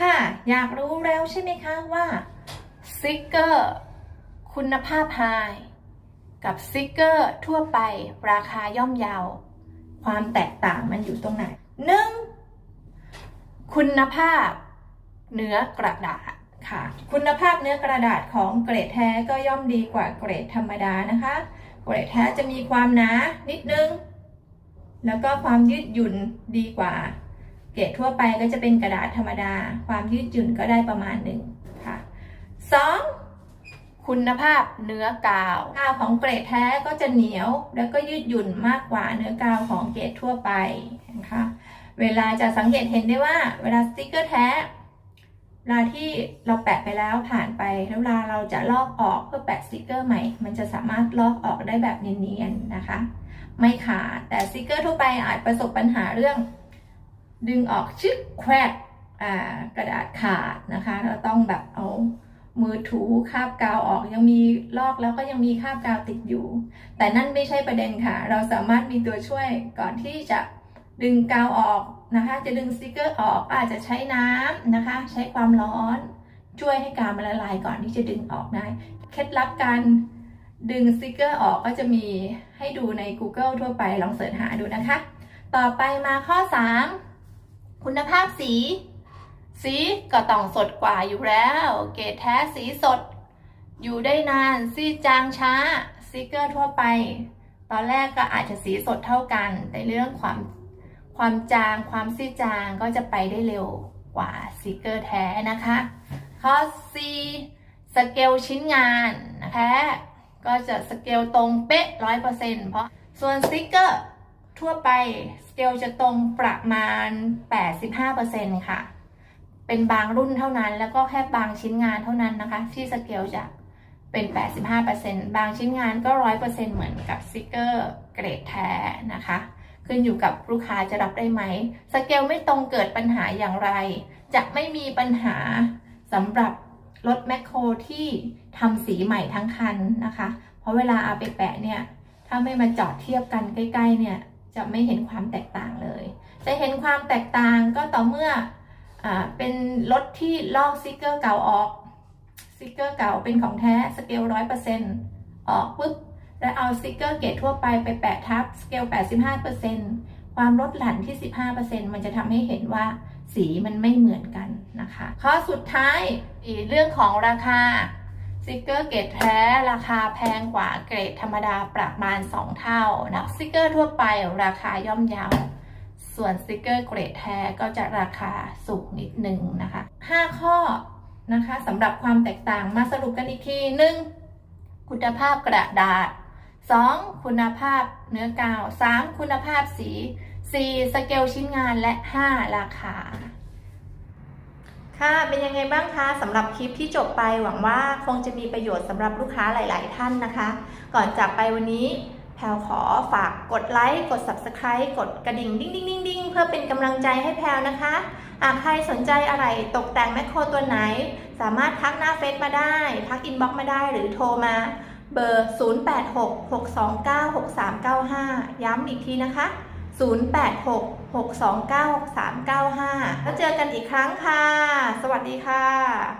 ค่ะ อยากรู้แล้วใช่ไหมคะว่าสติกเกอร์คุณภาพไฮกับสติกเกอร์ทั่วไปราคาย่อมเยาว ความแตกต่างมันอยู่ตรงไหนหนึ่งคุณภาพเนื้อกระดาษค่ะ คุณภาพเนื้อกระดาษของเกรดแท้ก็ย่อมดีกว่าเกรดธรรมดานะคะ เกรดแท้จะมีความหนานิดนึง แล้วก็ความยืดหยุ่นดีกว่า เกรดทั่วไปก็จะเป็นกระดาษธรรมดา ความยืดหยุ่นก็ได้ประมาณหนึ่งค่ะสองคุณภาพเนื้อกาวกาวของเกรดแท้ก็จะเหนียว แล้วก็ยืดหยุ่นมากกว่าเนื้อกาวของเกรดทั่วไปนะคะเวลาจะสังเกตเห็นได้ว่า เวลาสติกเกอร์แท้เวลาที่เราแปะไปแล้วผ่านไปแล้วเวลาเราจะลอกออกเพื่อแปะสติกเกอร์ใหม่ มันจะสามารถลอกออกได้แบบเนียนๆนะคะ ไม่ขาดแต่สติกเกอร์ทั่วไปอาจประสบปัญหาเรื่อง ดึงออกชึกแควกกระดาษขาดนะคะ เราต้องแบบเอามือถูคาบกาวออกยังมีลอกแล้วก็ยังมีคาบกาวติดอยู่ แต่นั่นไม่ใช่ประเด็นค่ะ เราสามารถมีตัวช่วยก่อนที่จะดึงกาวออกนะคะ จะดึงสติกเกอร์ออกอาจจะใช้น้ำนะคะ ใช้ความร้อนช่วยให้กาวมันละลายก่อนที่จะดึงออกได้ เคล็ดลับการดึงสติกเกอร์ออกก็จะมีให้ดูใน Google ทั่วไปลองเสิร์ชหาดูนะคะ ต่อไปมาข้อ 3 คุณภาพสี สีก็ต้องสดกว่าอยู่แล้ว เกรดแท้สีสด อยู่ได้นานซีจางช้าสติกเกอร์ทั่วไป ตอนแรกก็อาจจะสีสดเท่ากัน แต่เรื่องความความจางความซีจางก็จะไปได้เร็วกว่าสติกเกอร์แท้นะคะ ข้อ C สเกลชิ้นงานนะคะ ก็จะสเกลตรงเป๊ะร้อยเปอร์เซ็นต์เพราะส่วนสติกเกอร์ ทั่วไปสเกลจะตรงประมาณ 85%ค่ะ เป็นบางรุ่นเท่านั้น แล้วก็แค่บางชิ้นงานเท่านั้นนะคะ ที่สเกลจะเป็น 85%บางชิ้นงานก็ 100%เหมือนกับสติกเกอร์เกรดแท้นะคะ ขึ้นอยู่กับลูกค้าจะรับได้ไหมสเกลไม่ตรงเกิดปัญหาอย่างไร จะไม่มีปัญหาสำหรับรถแมคโครที่ทำสีใหม่ทั้งคันนะคะ เพราะเวลาเอาไปแปะเนี่ย ถ้าไม่มาจอดเทียบกันใกล้ ๆ เนี่ย จะไม่เห็นความแตกต่างเลย จะเห็นความแตกต่างก็ต่อเมื่ออเป็นรถที่ลอกสติกเกอร์เก่าออกสติกเกอร์เก่าเป็นของแท้สเกลร้อยเปอร์เซ็นต์ออกปุ๊บแล้วเอาสติกเกอร์เกรดทั่วไปไปแปะทับสเกล85%ความลดหลั่นที่ 15%มันจะทำให้เห็นว่าสีมันไม่เหมือนกันนะคะ ข้อสุดท้ายเรื่องของราคา ติกเกอร์เกรดแท้ราคาแพงกว่าเกรดธรรมดาประมาณ 2 เท่านะสติกเกอร์ทั่วไปราคาย่อมเยาวส่วนสติกเกอร์เกรดแท้ก็จะราคาสูงนิดนึงนะคะ 5 ข้อนะคะสำหรับความแตกต่างมาสรุปกันอีกทีหนึ่งคุณภาพกระดาษ 2. คุณภาพเนื้อกาว 3. คุณภาพสี 4. สเกลชิ้นงานและ 5. ราคา ค่ะ เป็นยังไงบ้างคะสำหรับคลิปที่จบไปหวังว่าคงจะมีประโยชน์สำหรับลูกค้าหลาย ๆ ท่านนะคะ ก่อนจากไปวันนี้แพลขอฝากกดไลค์ กด Subscribe กดกระดิ่งดิ้งดิ้งดิ้งดิ้งเพื่อเป็นกำลังใจให้แพลนะคะหากใครสนใจอะไรตกแต่งแมคโครตัวไหน สามารถทักหน้าเฟซมาได้ ทักอินบ็อกมาได้หรือโทรมา เบอร์ 0866296395 ย้ำอีกทีนะคะ 0866296395 แล้วเจอกันอีกครั้งค่ะ สวัสดีค่ะ